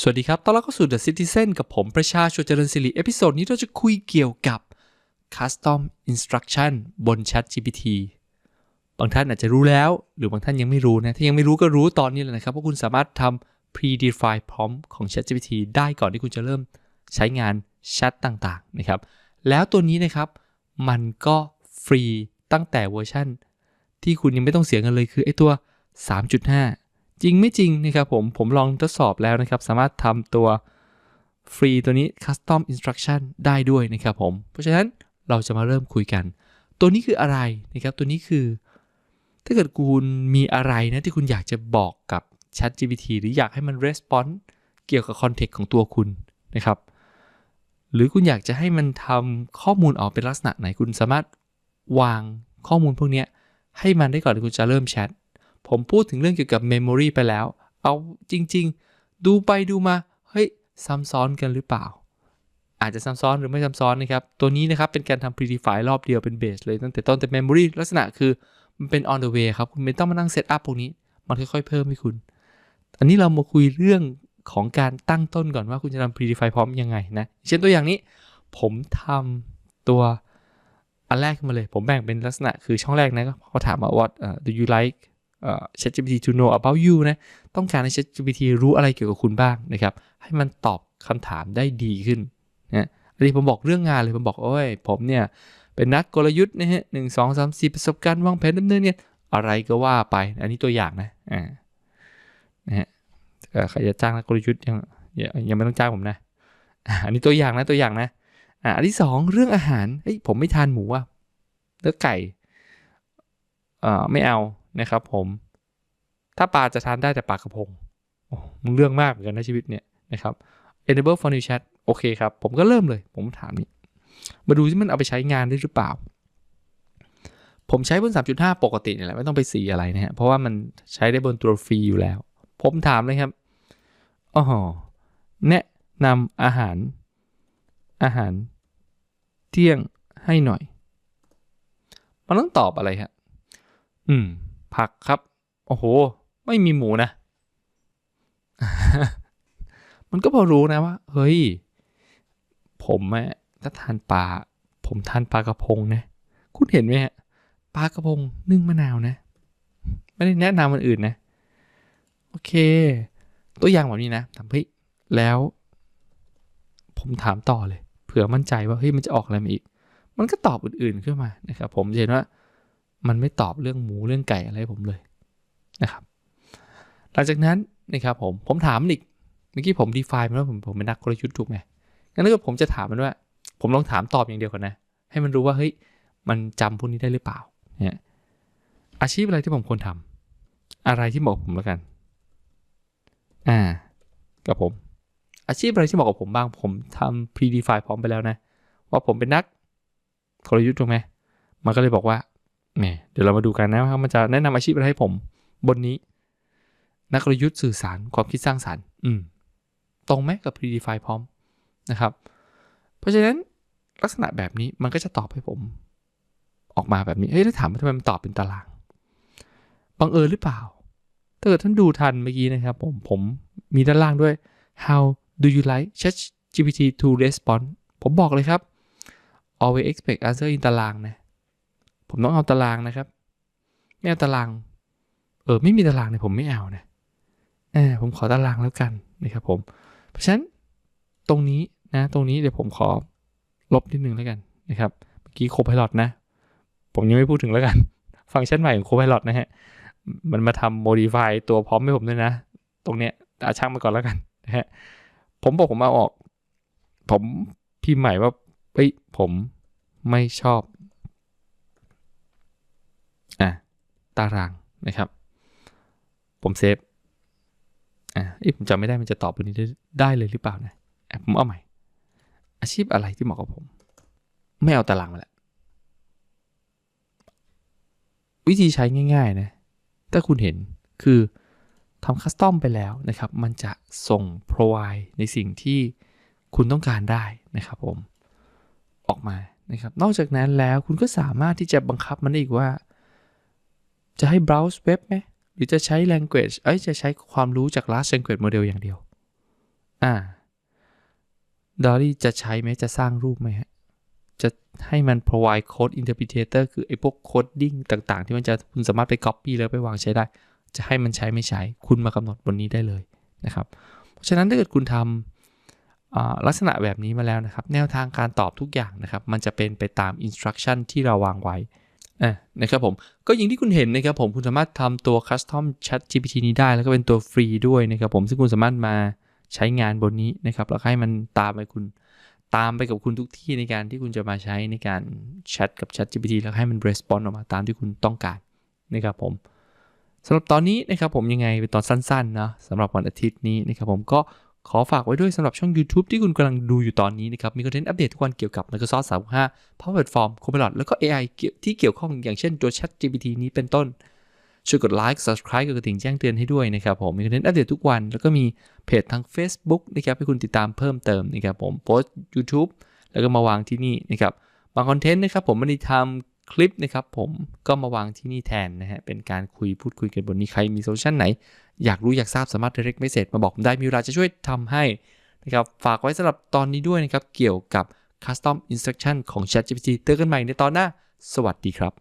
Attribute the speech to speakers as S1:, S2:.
S1: สวัสดีครับ ตอนรับเข้าสู่ The Citizen กับผมประชาชนเจริญศิริ เอพิโซดนี้เราจะคุยเกี่ยวกับ Custom Instruction บน ChatGPT บางท่านอาจจะรู้แล้ว หรือบางท่านยังไม่รู้นะ ถ้ายังไม่รู้ก็รู้ตอนนี้เลยนะครับ ว่าคุณสามารถทำ predefined prompt ของ ChatGPT ได้ก่อนที่คุณจะเริ่มใช้งานแชทต่างๆนะครับ แล้วตัวนี้นะครับมันก็ฟรีตั้งแต่เวอร์ชันที่คุณยังไม่ต้องเสียเงินเลยคือไอตัว 3.5 จริงไม่จริงนะครับผมผมลองทดสอบแล้วนะครับ สามารถทำตัวฟรีตัวนี้ Custom Instruction ได้ด้วยนะครับผม เพราะฉะนั้นเราจะมาเริ่มคุยกัน ตัวนี้คืออะไรนะครับ ตัวนี้คือ ถ้าเกิดคุณมีอะไรนะที่คุณอยากจะบอกกับ ChatGPT หรืออยากให้มัน response เกี่ยวกับ context ของตัวคุณนะครับ หรือคุณอยากจะให้มันทำข้อมูลออกเป็นลักษณะไหนคุณสามารถวางข้อมูลพวกนี้ให้มันได้ก่อนที่คุณจะเริ่มแชท ผมพูดถึงเรื่องเกี่ยวกับ Memory ไปแล้ว เอาจริง ๆ ดูไปดูมา เฮ้ย ซ้ำซ้อนกันหรือเปล่า อาจจะซ้ำซ้อนหรือไม่ซ้ำซ้อนนะครับ ตัวนี้นะครับ เป็นการทำ predefine รอบเดียวเป็นเบสเลยตั้งแต่ต้นแต่ Memory ลักษณะคือ มันเป็น on the way ครับ คุณไม่ต้องมานั่งเซตอัพพวกนี้ มันค่อยๆ เพิ่มให้คุณ อันนี้เรามาคุยเรื่องของการตั้งต้นก่อนว่าคุณจะทำ predefine พร้อมยังไงนะ เช่นตัวอย่างนี้ ผมทำตัวอันแรกขึ้นมาเลย ผมแบ่งเป็นลักษณะคือช่องแรกนะเขาถามมา what uh, do you like ChatGPT to know about you นะ ต้องการให้ ChatGPT รู้อะไรเกี่ยวกับคุณบ้างนะครับ ให้มันตอบคำถามได้ดีขึ้นนะอันนี้ผมบอกเรื่องงานเลย ผมบอก โอ้ย ผมเนี่ย เป็นนักกลยุทธ์นะฮะหนึ่งสองสามสี่ประสบการณ์วางแผนดำเนินเนี่ยอะไรก็ว่าไป อันนี้ตัวอย่างนะ อ่า นะฮะใครจะจ้างนักกลยุทธ์ยังยังไม่ต้องจ้างผมนะ อันนี้ตัวอย่างนะตัวอย่างนะ อ่าอันที่สองเรื่องอาหาร เฮ้ยผมไม่ทานหมูอะเนื้อไก่ อ่อไม่เอา นะครับผม ถ้าปลาจะทานได้แต่ปลากระพงมึงเรื่องมากเหมือนกันนะชีวิตเนี่ยนะครับ enable for new chat โอเคครับ ผมก็เริ่มเลย ผมถามนี่ มาดูที่มันเอาไปใช้งานได้หรือเปล่า ผมใช้บน 3.5 ปกติเนี่ยแหละ ไม่ต้องไปสีอะไรนะฮะ เพราะว่ามันใช้ได้บนตัวฟรีอยู่แล้ว ผมถามเลยครับอ๋อแนะนำอาหาร อาหาร เที่ยงให้หน่อย มันต้องตอบอะไรฮะ อืม ผักครับ โอ้โห ไม่มีหมูนะ มันก็พอรู้นะว่า เฮ้ย ผมอะถ้าทานปลา ผมทานปลากระพงนะ คุณเห็นไหมฮะ ปลากระพงนึ่งมะนาวนะ ไม่ได้แนะนำมันอื่นนะ โอเค ตัวอย่างแบบนี้นะถามเฮ้ยแล้ว ผมถามต่อเลย เผื่อมั่นใจว่าเฮ้ยมันจะออกอะไรมาอีก มันก็ตอบอื่นๆขึ้นมานะครับ ผมเห็นว่า มันไม่ตอบเรื่องหมูเรื่องไก่อะไรผมเลยนะครับ หลังจากนั้นนะครับผมผมถามมันอีกเมื่อกี้ผม define มันว่าผมผมเป็นนักกลยุทธ์ถูกไหมงั้นถ้าเกิดผมจะถามมันว่า ผมลองถามตอบอย่างเดียวก่อนนะ ให้มันรู้ว่าเฮ้ยมันจำพวกนี้ได้หรือเปล่าเนี่ยอาชีพอะไรที่ผมควรทำอะไรที่เหมาะกับผมแล้วกัน อ่า กับผม อาชีพอะไรที่เหมาะกับผมบ้างผมทำ predefine พร้อมไปแล้วนะ ว่าผมเป็นนักกลยุทธ์ถูกไหมมันก็เลยบอกว่า แหมเดี๋ยวเรามาดูกันนะว่ามันจะแนะนำอาชีพอะไรให้ผม บนนี้ นักกลยุทธ์สื่อสารความคิดสร้างสารรค์ อืม ตรงไหมกับ predefine พร้อมนะครับ เพราะฉะนั้นลักษณะแบบนี้มันก็จะตอบให้ผม ออกมาแบบนี้เฮ้ยแล้วถามว่าทำไมมันตอบเป็นตารางบังเอิญหรือเปล่า ถ้าเกิดท่านดูทันเมื่อกี้นะครับ ผมผมมีด้านล่างด้วย how do you like ChatGPT to respond ผมบอกเลยครับ always expect answer in ตารางนะ ผมต้องเอาตารางนะครับไม่เอาตาราง เออไม่มีตารางเนี่ยผมไม่เอานะเออผมขอตารางแล้วกันนะครับผม เพราะฉะนั้นตรงนี้นะตรงนี้เดี๋ยวผมขอลบนิดนึงแล้วกันนะครับ เมื่อกี้โคพาย o t นะ ผมยังไม่พูดถึงแล้วกัน ฟังก์ชันใหม่ของโคพาย o t นะฮะ มันมาทำ modify ตัวพร้อมให้ผมด้วยนะ ตรงเนี้ยอาช่างมาก่อนแล้วกันนะฮะ ผมบอกผมเอาออก ผมพิมพ์ใหม่ว่าเฮ้ยผมไม่ชอบ อะตารางนะครับ ผมเซฟอะผมจำไม่ได้มันจะตอบตัวนี้ได้ได้เลยหรือเปล่านะอะผมเอาใหม่ อาชีพอะไรที่เหมาะกับผม ไม่เอาตารางมาแล้ววิธีใช้ง่ายๆนะถ้าคุณเห็นคือทำคัสตอมไปแล้วนะครับ มันจะส่ง provide ในสิ่งที่คุณต้องการได้นะครับผม ออกมานะครับ นอกจากนั้นแล้วคุณก็สามารถที่จะบังคับมันได้อีกว่า จะให้ browse web ไหมหรือจะใช้ language เอ้ยจะใช้ความรู้จาก large language model อย่างเดียว อ่า d a l l y จะใช้ไหมจะสร้างรูปไหมฮะ จะให้มัน provide code interpreter คือไอ้พวก coding ต่างๆ ที่มันจะคุณสามารถไป copy แล้วไปวางใช้ได้ จะให้มันใช้ไม่ใช้ คุณมากำหนดบนนี้ได้เลยนะครับ เพราะฉะนั้นถ้าเกิดคุณทำลักษณะแบบนี้มาแล้วนะครับ แนวทางการตอบทุกอย่างนะครับ มันจะเป็นไปตาม instruction ที่เราวางไว้ อะนะครับผมก็อย่างที่คุณเห็นนะครับผมคุณสามารถทำตัว custom chat GPT นี้ได้ แล้วก็เป็นตัวฟรีด้วยนะครับผมซึ่งคุณสามารถมาใช้งานบนนี้นะครับแล้วให้มันตามไปคุณตามไปกับคุณทุกที่ในการที่คุณจะมาใช้ในการแชทกับ Chat GPT แล้วให้มัน respond ออกมาตามที่คุณต้องการนะครับผมสำหรับตอนนี้นะครับผมยังไงเป็นตอนสั้นๆนะสำหรับวันอาทิตย์นี้นะครับผมก็ ขอฝากไว้ด้วยสำหรับช่อง YouTube ที่คุณกำลังดูอยู่ตอนนี้นะครับ มีคอนเทนต์อัปเดตทุกวันเกี่ยวกับ Microsoft 365 Power Platform Copilot แล้วก็ AI เกี่ยวที่เกี่ยวข้องอย่างเช่นตัว Chat GPT นี้เป็นต้น ช่วยกดไลค์ subscribe กดกระดิ่งแจ้งเตือนให้ด้วยนะครับผมมีคอนเทนต์อัปเดตทุกวัน แล้วก็มีเพจทาง Facebook นะครับให้คุณติดตามเพิ่มเติมนะครับผมโพสต์ YouTube แล้วก็มาวางที่นี่นะครับบางคอนเทนต์นะครับผมไม่ได้ทำคลิปนะครับผมก็มาวางที่นี่แทนนะฮะเป็นการคุยพูดคุยกันบนนี้ใครมีโซลูชันไหน อยากรู้อยากทราบสามารถ direct message มาบอกผมได้มีเวลาจะช่วยทำให้นะครับฝากไว้สำหรับตอนนี้ด้วยนะครับ เกี่ยวกับ custom instruction ของ ChatGPT เจอกันใหม่ในตอนหน้า สวัสดีครับ